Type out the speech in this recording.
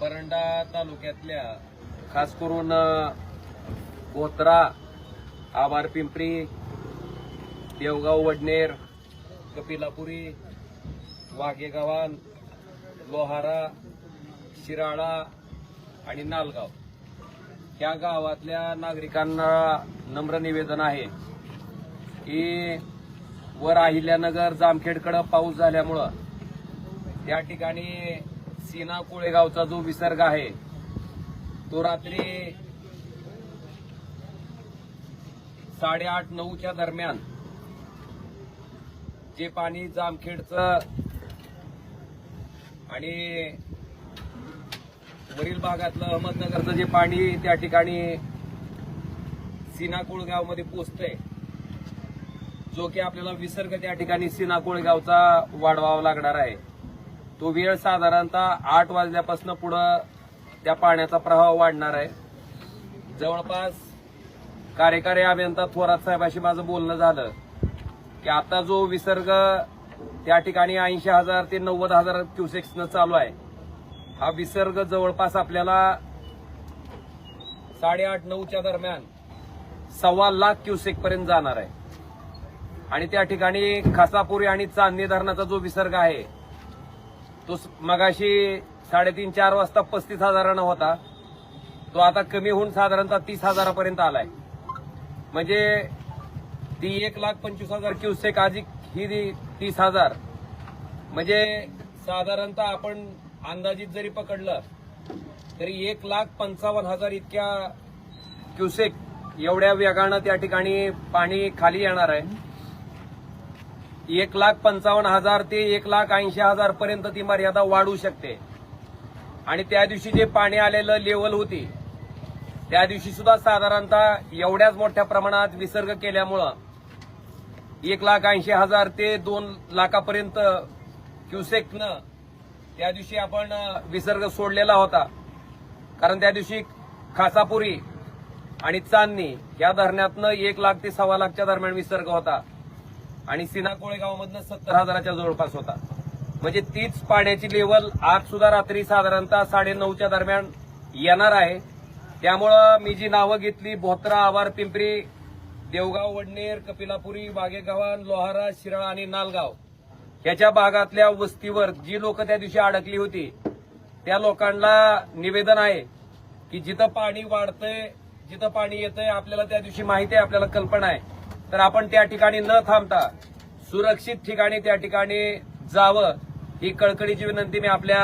परंडा तालुक्यातल्या खास करून कोत्रा आभार पिंपरी देवगाव वडनेर कपिलापुरी वाघेगावान लोहारा शिराळा आणि नालगाव. ह्या गावातल्या नागरिकांना नम्र निवेदन आहे की वर अहिल्यानगर जामखेडकडं पाऊस झाल्यामुळं त्या ठिकाणी सीना कोळेगावचा जो विसर्ग आहे तो रात्री साडेआठ नऊच्या दरम्यान जे पाणी जामखेडचं आणि वरील भागातलं अहमदनगरचं जे पाणी त्या ठिकाणी सीना पोचतंय जो की आपल्याला विसर्ग त्या ठिकाणी सिनाकोळगावचा वाढवावा लागणार आहे. तो वेळ साधारणतः आठ वाजल्यापासून पुढं त्या पाण्याचा प्रभाव वाढणार आहे. जवळपास कार्यकारी अभियंता थोरात साहेबाशी माझं बोलणं झालं की आता जो विसर्ग त्या ठिकाणी ऐंशी हजार ते नव्वद हजार क्युसेक्सनं चालू आहे हा विसर्ग जवळपास आपल्याला साडेआठ नऊच्या दरम्यान सव्वा लाख क्युसेक पर्यंत जाणार आहे. आणि त्या ठिकाणी खासापुरी आणि चांदणी धरणाचा जो विसर्ग आहे तो स- मगाशी साडेतीन चार वाजता पस्तीस हजारानं होता. तो आता कमी होऊन साधारणतः तीस हजारापर्यंत आलाय. म्हणजे ती एक लाख पंचवीस हजार क्युसेक अधिक ही तीस हजार. म्हणजे साधारणतः आपण अंदाजित जरी पकडलं तरी एक लाख पंचावन्न हजार इतक्या क्युसेक एवढ्या वेगानं त्या ठिकाणी पाणी खाली येणार आहे. एक लाख पंचावन्न हजार ते एक लाख ऐंशी हजार पर्यंत ती मर्यादा वाढू शकते. आणि त्या दिवशी जे पाणी आलेलं लेवल होती त्या दिवशी सुद्धा साधारणतः एवढ्याच मोठ्या प्रमाणात विसर्ग केल्यामुळं एक लाख ऐंशी हजार ते दोन लाखापर्यंत क्युसेकनं त्या दिवशी आपण विसर्ग सोडलेला होता. कारण त्या दिवशी खासापुरी आणि चांदणी या धरणातनं एक लाख ते सव्वा लाखच्या दरम्यान विसर्ग होता. आणि सिना कोळेगावमधनं सत्तर हजाराच्या जवळपास होता. म्हणजे तीच पाण्याची लेवल आज सुद्धा रात्री साधारणतः साडे नऊच्या दरम्यान येणार आहे. त्यामुळं मी जी नावं घेतली भोत्रा आवार पिंपरी देवगाव वडनेर कपिलापुरी वाघेगावान लोहारा शिराळा आणि नालगाव ह्याच्या भागातल्या वस्तीवर जी लोक त्या दिवशी अडकली होती त्या लोकांना निवेदन आहे की जिथं पाणी वाढतंय जिथं पाणी येतंय आपल्याला त्या दिवशी माहिती आहे आपल्याला कल्पना आहे. तर आपण त्या ठिकाणी न थांबता सुरक्षित ठिकाणी त्या ठिकाणी जावं ही कळकळीची विनंती मी आपल्या